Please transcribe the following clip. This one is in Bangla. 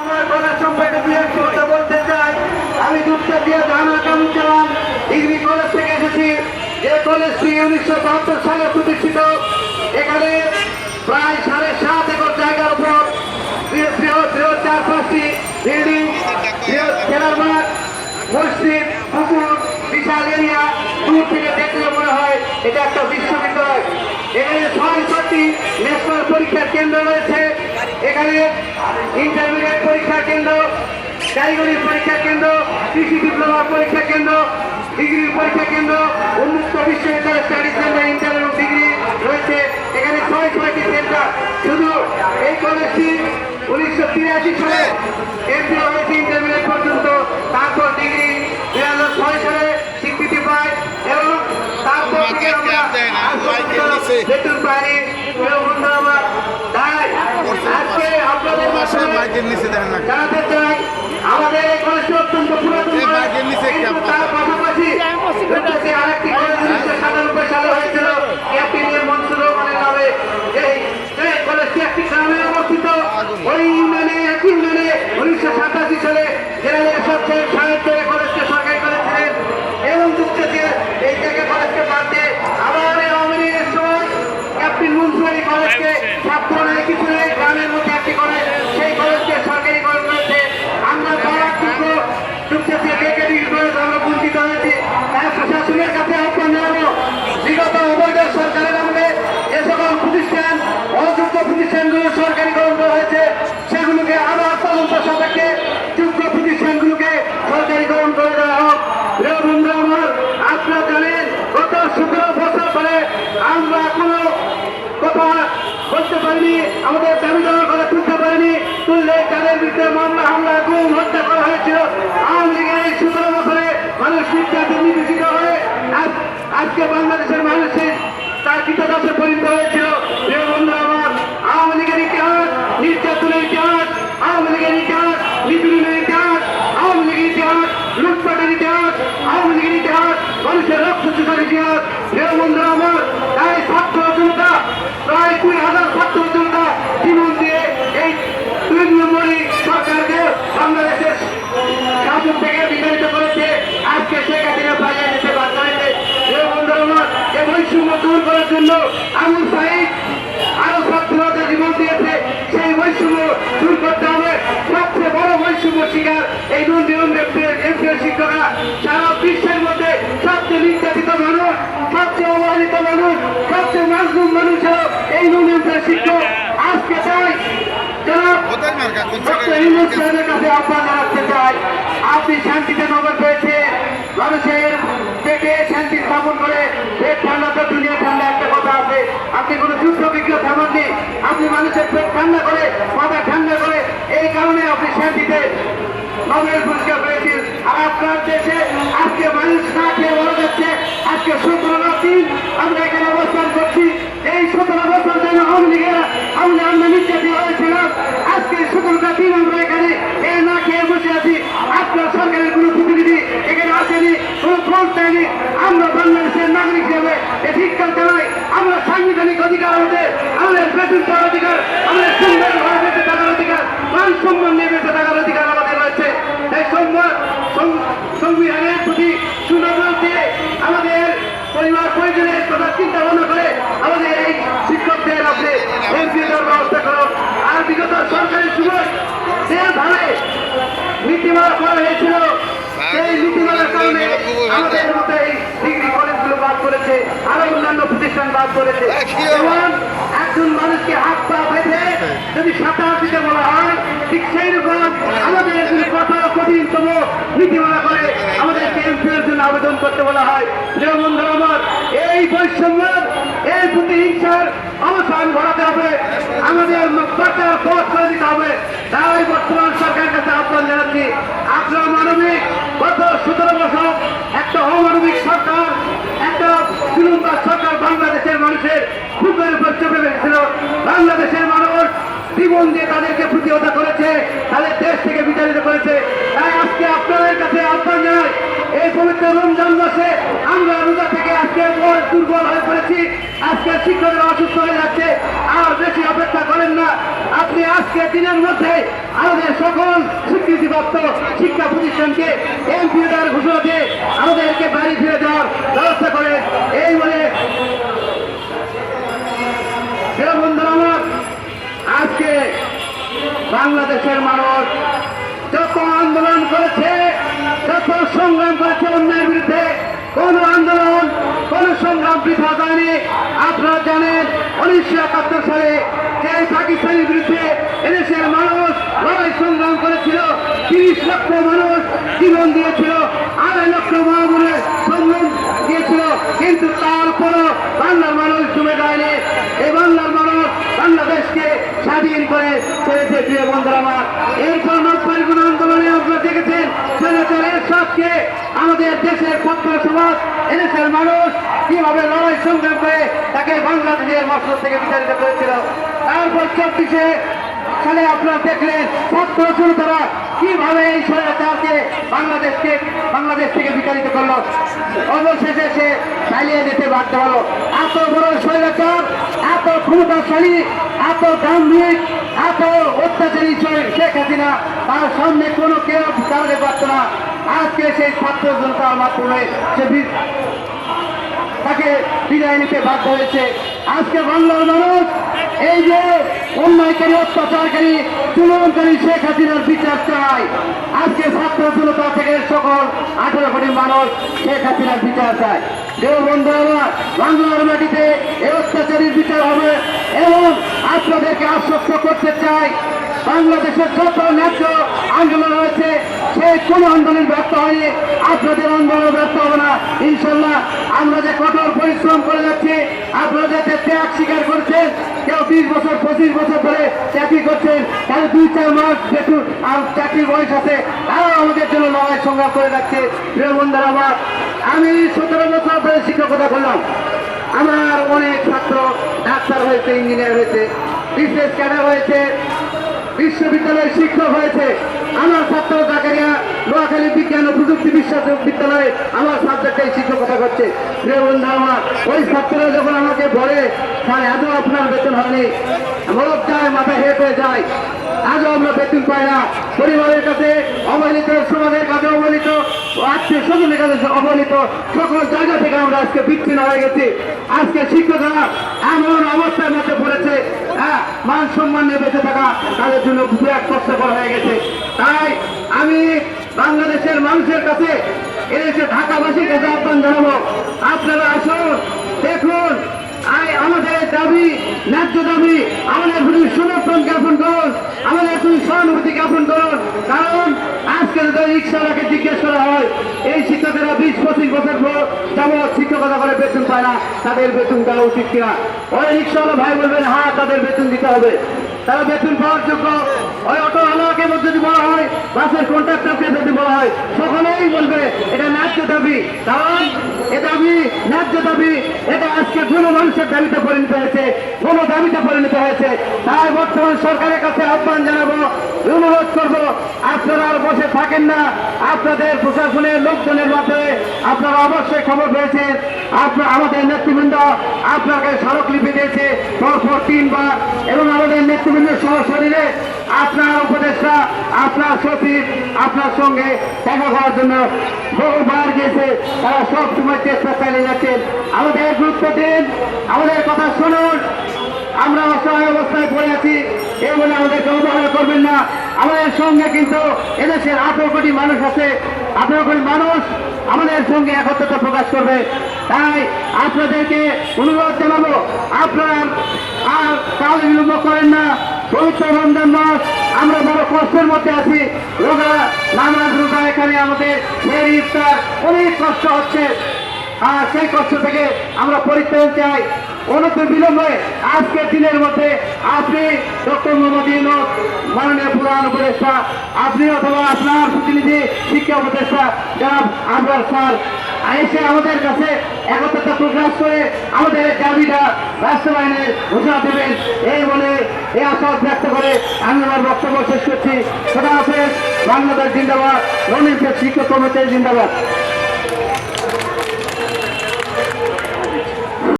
আমার কথা সম্পর্কে দু একটি কথা বলতে আমি দুধটা দিয়ে জানা কামুচালাম ডিগ্রি কলেজ থেকে এসেছি। যে কলেজটি উনিশশো বাহাত্তর সালে প্রতিষ্ঠিত, এখানে প্রায় সাড়ে সাত একর জায়গার উপর বৃহৎ বৃহৎ চার পাঁচটি বিল্ডিং, বৃহৎ খেলার বিশাল এরিয়া। দূর থেকে দেখলে মনে হয় এটা একটা বিশ্ববিদ্যালয়। এখানে ছয় ছয়টি ন্যাশনাল পরীক্ষার কেন্দ্র রয়েছে। এখানে ইন্টারমিডিয়েট পরীক্ষা কেন্দ্র কারিগরি পরীক্ষা কেন্দ্র কৃষি ডিপ্লোমা পরীক্ষা কেন্দ্র ডিগ্রি পরীক্ষা কেন্দ্র উন্মুক্ত বিশ্ববিদ্যালয় স্টাডি সেন্টার ইন্টার ডিগ্রি রয়েছে। এখানে ছয় ছয়টি সেন্টার শুধু এই কলেজটি উনিশশো তিরাশি সালে এমপি হয়েছে ইন্টারমিডিয়েট পর্যন্ত। তারপর ডিগ্রি দুই হাজার ছয় সালে স্বীকৃতি পায় এবং তারপর থেকে আমরা বেতন পাইনি প্রিয় বন্ধুরা আমার তাই আজকে আপনাদের বাসায় মাধ্যমে মাইকের নিচে দেখেন না জানাতে চাই আমাদের এই কলেজটি অত্যন্ত পুরাতন এই কলেজ। মাইকের নিচে একটা কিন্তু তার পাশাপাশি দেশে আরেকটি কলেজ উনিশশো সাতানব্বই সালে হয়েছিল ক্যাপ্টেনিয়ার মনসুর রহমানের নামে এই এই কলেজটি একটি গ্রামে অবস্থিত ইউনিয়নে এক ইউনিয়নে উনিশশো সাতাশি সালে জেনারেল সবচেয়ে সাহেব কলেজকে সরকারি করেছিলেন এবং দুঃখে এই জায়গায় কলেজকে বাদ দিয়ে আবার আওয়ামী লীগের সময় ক্যাপ্টেন মুন্সুয়ারি কলেজকে ছাত্র নেই কিছু নেই গ্রামের মধ্যে একটি কলেজ সেই কলেজকে সরকারি কলেজ রয়েছে আমরা পাড়ার টুকরো টুকছে ডেকে কলেজ আমরা বঞ্চিত হয়েছি। তাই প্রশাসনের কাছে আহ্বান জানাব বিগত অবৈধ সরকারের আমলে যে সকল প্রতিষ্ঠান অযোগ্য প্রতিষ্ঠানগুলো সরকারিকরণ করা হয়েছে সেগুলোকে আবার তদন্ত সাপেক্ষে যোগ্য প্রতিষ্ঠানগুলোকে সরকারিকরণ করে দেওয়া হোক প্রিয় বন্ধু আমার আপনারা জানেন গত সতেরো বছর ধরে আমরা এখনও কথা বলতে পারিনি, আমাদের দাবি দেওয়ার কথা তুলতে পারিনি। তুললে তাদের বিরুদ্ধে মামলা, হামলা, গুম, হত্যা করা হয়েছিল। আওয়ামী লীগের এই সতেরো বছরে মানুষ নির্যাতন নির্দেশিত হয়ে আজ- আজকে বাংলাদেশের মানুষের তার কৃতদাসে পরিণত জন্য আবু সাইদ আরও ছাত্রদের জীবন দিয়েছে। সেই বৈষম্য দূর করতে হবে। সবচেয়ে বড় বৈষম্য শিকার এই নন্দী এমপিও শিক্ষকরা। সারা বিশ্বের মধ্যে সবচেয়ে নির্যাতিত মানুষ সবচেয়ে অবহেলিত মানুষ সবচেয়ে মাজলুম মানুষ হলো এই নন্দী শিক্ষক। আজকে তাই কাছে আহ্বান জানাতে চাই। আপনি শান্তিতে নগর পেয়েছে মানুষের নোবেল পুরস্কার পেয়েছেন আর আপনার দেশে আজকে মানুষ না খেয়ে বড় যাচ্ছে আজকে শুক্র আমরা এখানে অবস্থান করছি এই সতেরো বছর যেন আওয়ামী লীগেরা আমরা আমরা নির্যাতিত হয়েছিলাম আজকে সতেরোটা দিন আমরা এখানে এ না খেয়ে বসে আছি আপনার সরকারের কোনো প্রতিনিধি এখানে আসেনি কোনো খোঁজ দেয়নি আমরা বাংলাদেশের নাগরিক হিসেবে এ ধিক্কার জানাই আমরা সাংবিধানিক অধিকার আমাদের আমাদের বেতন পাওয়ার অধিকার আমাদের সুন্দরভাবে বেঁচে থাকার অধিকার মান সম্মান নিয়ে বেঁচে থাকার অধিকার আমাদের রয়েছে এই সম্মান সং- সংবিধানের প্রতি সুনজর দিয়ে আমাদের পরিবার পরিজনের কথা চিন্তা ভাবনা করে আমাদের এই শিক্ষকদের আপনি এমপি দেওয়ার ব্যবস্থা করুন আর বিগত সরকারি সুযোগ যে ভাবে নীতিমালা করা হয়েছিল। সেই নীতিমালার কারণে আমাদের মতো এই ডিগ্রি কলেজগুলো বাদ করেছে আরও অন্যান্য প্রতিষ্ঠান বাদ করেছে যেমন একজন মানুষকে হাত পা বেঁধে যদি সাঁতার দিতে বলা হয় ঠিক সেই রকম আমাদের কঠোর কঠিনতম নীতিমালা করে আমাদেরকে এমপিএর জন্য আবেদন করতে বলা হয়। বন্ধু আমার এই বৈষম্য এই দুটি প্রতিহিংসার অবসান ঘটাতে হবে। আমাদের বাচ্চার পথ করে দিতে হবে। তাই বর্তমান সরকারের কাছে আহ্বান জানাচ্ছি আপনার মানবিক, গত সতেরো বছর একটা অমানবিক সরকার, একটা শ্রীলঙ্কার সরকার বাংলাদেশের মানুষের বুকের উপর চেপে রেখেছিল। বাংলাদেশের মানুষ জীবন দিয়ে তাদেরকে প্রতিহতা করেছে, তাদের দেশ থেকে বিতাড়িত করেছে। তাই আজকে আপনাদের কাছে আহ্বান জানাই, এই পবিত্র রমজান মাসে আমরা রোজা থেকে আজকে দুর্বল হয়ে পড়েছি। আজকে শিক্ষকরা অসুস্থ হয়ে যাচ্ছে। আর বেশি অপেক্ষা করেন না। আপনি আজকে দিনের মধ্যে আমাদের সকল স্বীকৃতিপ্রাপ্ত শিক্ষা প্রতিষ্ঠানকে এমপি দেওয়ার ঘোষণা দিয়ে আমাদেরকে বাড়ি ফিরে যাওয়ার ব্যবস্থা করেন এই বলে বন্ধুরা আমার, আজকে বাংলাদেশের মানুষ যত আন্দোলন করেছে, যত সংগ্রাম করেছে অন্যায়ের বিরুদ্ধে, কোন সংগ্রাম বৃথা আপনারা জানেন, উনিশশো একাত্তর সালে যে পাকিস্তানের বিরুদ্ধে এদেশের মানুষ লড়াই সংগ্রাম করেছিল, তিরিশ লক্ষ মানুষ জীবন দিয়েছিল, আড়াই লক্ষ মহামনের সম্মান দিয়েছিল, কিন্তু তারপরও বাংলার মানুষ জমে যায়নি। এই বাংলার মানুষ বাংলাদেশকে স্বাধীন করে ছেড়েছে প্রিয় বন্ধুরা আমার। এরপর কোন আন্দোলনে আপনারা দেখেছেন এরশাদকে। আমাদের দেশের পত্র সমাজ এদেশের মানুষ, কীভাবে লড়াই সংগ্রাম করে তাকে বাংলাদেশের মসল থেকে বিতাড়িত করেছিল। তারপর চব্বিশে সালে আপনারা দেখলেন, ছাত্র জনতারা কীভাবে এই স্বৈরাচারকে বাংলাদেশকে, বাংলাদেশ থেকে বিতাড়িত করল। অবশেষে সে চালিয়ে যেতে বাধ্য হলো। এত বড় স্বৈরাচার, এত ক্ষমতাশালী এত দাম্ভিক এত অত্যাচারী শেখ হাসিনা, তার সামনে কোনো কেউ দাঁড়াতে পারত না। আজকে সেই ছাত্র জনতার মাধ্যমে সে তাকে বিদায় নিতে বাধ্য হয়েছে। আজকে বাংলার মানুষ, এই যে অন্যায়কারী, অত্যাচারকারী তুলনকারী শেখ হাসিনার বিচার চায়। আজকে ছাত্র থেকে সকল আঠারো কোটি মানুষ শেখ হাসিনার বিচার চায়। দেব বন্ধু, আমার বাংলার মাটিতে এই অত্যাচারীর বিচার হবে এবং আপনাদেরকে আশ্বস্ত করতে চাই। বাংলাদেশের যত ন্যায্য আন্দোলন হয়েছে সেই কোনো আন্দোলন ব্যর্থ হয়নি। আপনাদের আন্দোলন ব্যর্থ হবে না। ইনশাল্লাহ আমরা যে কঠোর পরিশ্রম করে যাচ্ছি, আপনারা যাতে ত্যাগ স্বীকার করছেন, কেউ বিশ বছর, পঁচিশ বছর ধরে চাকরি করছেন, তাহলে দুই, চার মাস বেতন আর চাকরির বয়স আছে, তারাও আমাদের জন্য লড়াই সংগ্রাম করে যাচ্ছে। প্রিয় আমার আমি সতেরো বছর ধরে শিক্ষকতা করলাম। আমার অনেক ছাত্র, ডাক্তার হয়েছে, ইঞ্জিনিয়ার হয়েছে, বিশেষ ক্যাডার হয়েছে বিশ্ববিদ্যালয়ের শিক্ষক হয়েছে আমার ছাত্র জাকারিয়া নোয়াখালী বিজ্ঞান ও প্রযুক্তি বিশ্ববিদ্যালয়ে আমার সাবজেক্টে শিক্ষকতা করছে। প্রিয় বন্ধু, আমার ওই ছাত্ররা যখন আমাকে বলে, স্যার, আজও আপনার বেতন হয়নি। মরক যায় মাথা হেঁটে যায়। আজও আমরা বেতন পাই না। পরিবারের কাছে অবহেলিত, সমাজের কাছে অবহেলিত, আত্মীয় স্বজনের কাছে অবহেলিত, সকল জায়গা থেকে আমরা আজকে বিচ্ছিন্ন হয়ে গেছি। আজকে শিক্ষকরা এমন অবস্থার মধ্যে পড়েছে হ্যাঁ মান সম্মান নিয়ে বেঁচে থাকা, তাদের জন্য বিরাট কষ্টকর হয়ে গেছে। তাই আমি বাংলাদেশের মানুষের কাছে এদেশে ঢাকাবাসীর কাছে আহ্বান জানাব, আপনারা আসুন, দেখুন আয় আমাদের দাবি, ন্যায্য দাবি, আমাদের প্রতি সমর্থন জ্ঞাপন করুন, আমাদের প্রতি সহানুভূতি জ্ঞাপন করুন। কারণ আজকে যদি রিক্সাওয়ালাকে জিজ্ঞেস করা হয়, এই শিক্ষকেরা বিশ, পঁচিশ বছর যাবৎ শিক্ষকতা করে বেতন পায় না, তাদের বেতন দেওয়া উচিত কিনা? ওই রিক্সাওয়ালা ভাই বলবেন হ্যাঁ তাদের বেতন দিতে হবে। তারা বেতন পাওয়ার যোগ্য। ওই অটো আলোকে যদি বলা হয়, বাসের কন্ট্রাক্টরকে যদি বলা হয়, সকলেই বলবে, এটা ন্যায্য দাবি। কারণ ন্যায্য দাবি, এটা আজকে কোনো মানুষের দাবিতে পরিণত হয়েছে কোনো দাবিতে পরিণত হয়েছে। তাই বর্তমান সরকারের কাছে আহ্বান জানাব, অনুরোধ করব, আপনারা আর বসে থাকেন না। আপনাদের প্রশাসনের লোকজনের মাধ্যমে আপনারা অবশ্যই খবর পেয়েছেন। আপনার, আমাদের নেতৃবৃন্দ আপনাকে স্মারকলিপি দিয়েছে। পরপর তিনবার, এবং আমাদের নেতৃবৃন্দ সরাসরিরে আপনার উপদেষ্টা, আপনার সচিব, আপনার সঙ্গে দেখা করার জন্য বহুবার গেছে তারা সব সময় চেষ্টা চালিয়ে যাচ্ছেন। আমাদের গুরুত্ব দিন, আমাদের কথা শুনুন। আমরা অসহায় অবস্থায় পড়ে আছি, এই বলে আমাদেরকে অবহেলা করবেন না। আমাদের সঙ্গে কিন্তু এদেশের আঠারো কোটি মানুষ আছে। আঠারো কোটি মানুষ আমাদের সঙ্গে একত্রতা প্রকাশ করবে। তাই আপনাদেরকে অনুরোধ জানাব, আপনারা আর কাল বিলম্ব করেন না। পবিত্র আমরা বড় কষ্টের মধ্যে আছি। রোজা, নামাজ, রোজা, এখানে আমাদের ইফতার, অনেক কষ্ট হচ্ছে। আর সেই কষ্ট থেকে আমরা পরিত্রাণ চাই। অনন্ত বিলম্বে আজকের দিনের মধ্যে আপনি ডক্টর মোহাম্মদ ইউনুস, মাননীয় প্রধান উপদেষ্টা, আপনি অথবা আপনার প্রতিনিধি, শিক্ষা উপদেষ্টা যারা আপনার স্যার, এসে আমাদের কাছে একত্রতা প্রকাশ করে আমাদের দাবিটা বাস্তবায়নের ঘোষণা দেবেন। এই বলে এই আশা ব্যক্ত করে আমি আমার বক্তব্য শেষ করছি। সেটা আছে বাংলাদেশ জিন্দাবাদ রণিত শিক্ষক কর্মচারী জিন্দাবাদ।